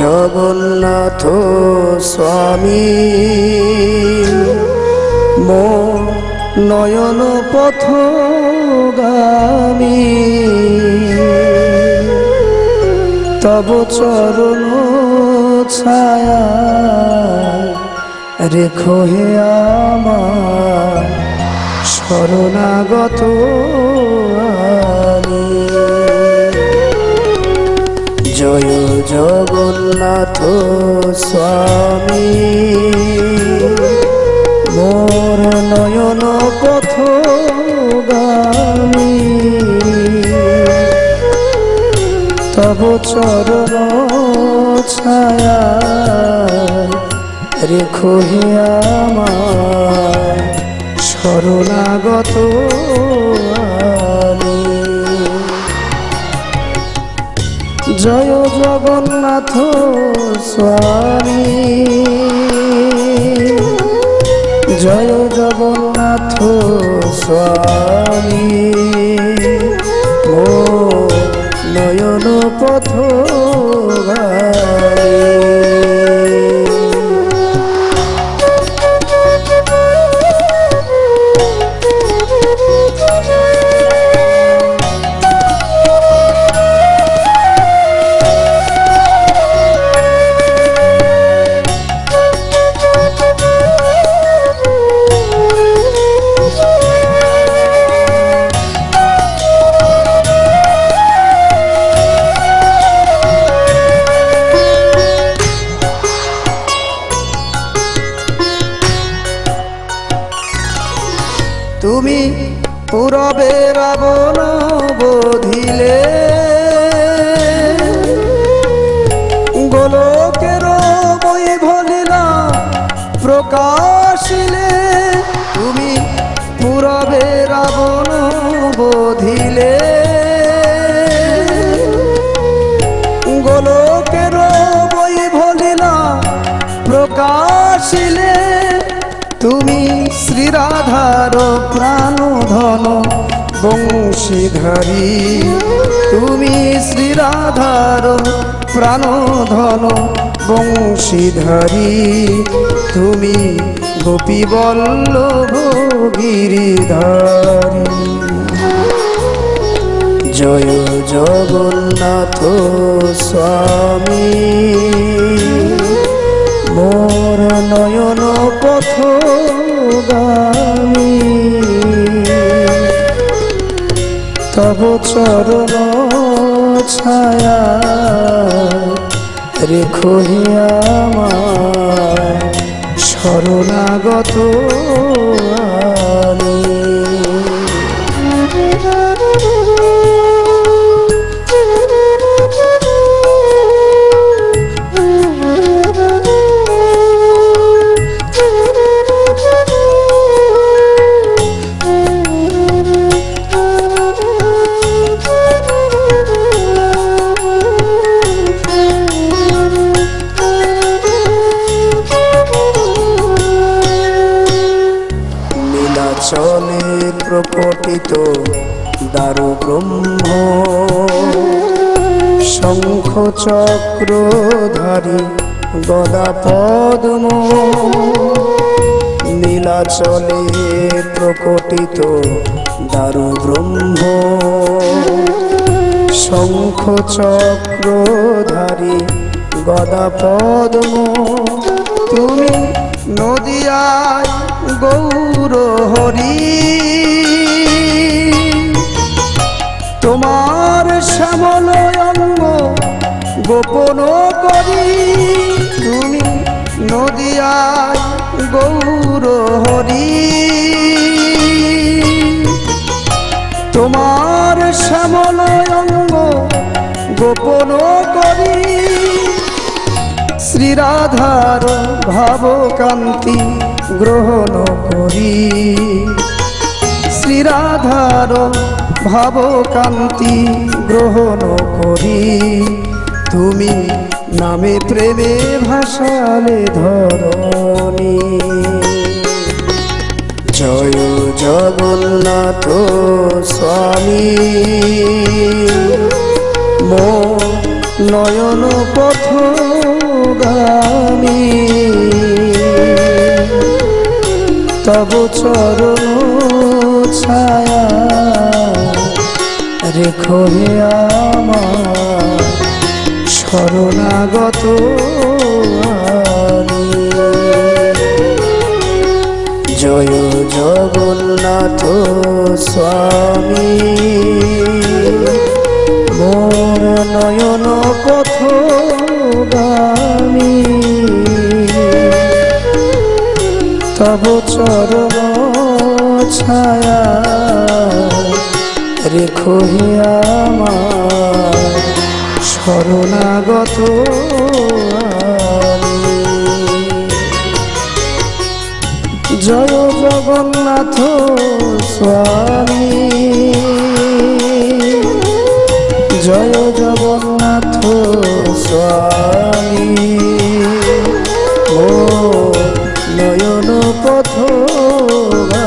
জগন্নাথ স্বামী। মো নয়ন পথগামী। তব চরণ ছায়া রেখো হে আমার শরণাগত আমি। জগন্নাথ স্বামী। মোর নয়ন পথ গামী তব চরণ ছায়া রেখো আমার শরণাগত জয় জগন্নাথ স্বামী। জয় জগন্নাথ স্বামী। ও নয়ন পথ পুরবে রাবণ বোধিলে? গোলকের বই ভলিলা প্রকাশিলে। তুমি পুরবে রাবণ বোধিলে। তুমি শ্রীরাধার প্রাণ ধন বংশীধারী। তুমি শ্রীরাধার প্রাণ ধন বংশীধারী। তুমি গোপী বল্লভ গিরিধারী। জয় জগন্নাথ স্বামী। তব চরণ ছায়া রেখো আমার শরণাগত নীলাচলে প্রকটিত দারু ব্রহ্ম শঙ্খ চক্রধারী গদা পদ্ম নীলাচলে প্রকটিত দারু ব্রহ্ম শঙ্খ চক্রধারী গদা পদ্ম তুমি নদিয়ায় গৌর হরি। তোমার শ্যামল অঙ্গ গোপন করি। তুমি নদিয়ায় গৌর হরি। তোমার শ্যামল অঙ্গ গোপন করি। শ্রীরাধার ভাবকান্তি গ্রহণ করি। শ্রীরাধার ভাবকান্তি গ্রহণ করি। তুমি নামে প্রেমে ভাসালে ধরণী। জয় জগন্নাথ স্বামী। মো নয়ন পথ তব চরণ ছায়া। রেখো হে আমার শরণাগত জয় জগন্নাথ স্বামী। মোর নয়ন তব চরণ ছায়া। রেখো আমার শরণাগত জয় জগন্নাথ স্বামী। জয় জগন্নাথ স্বামী। পথ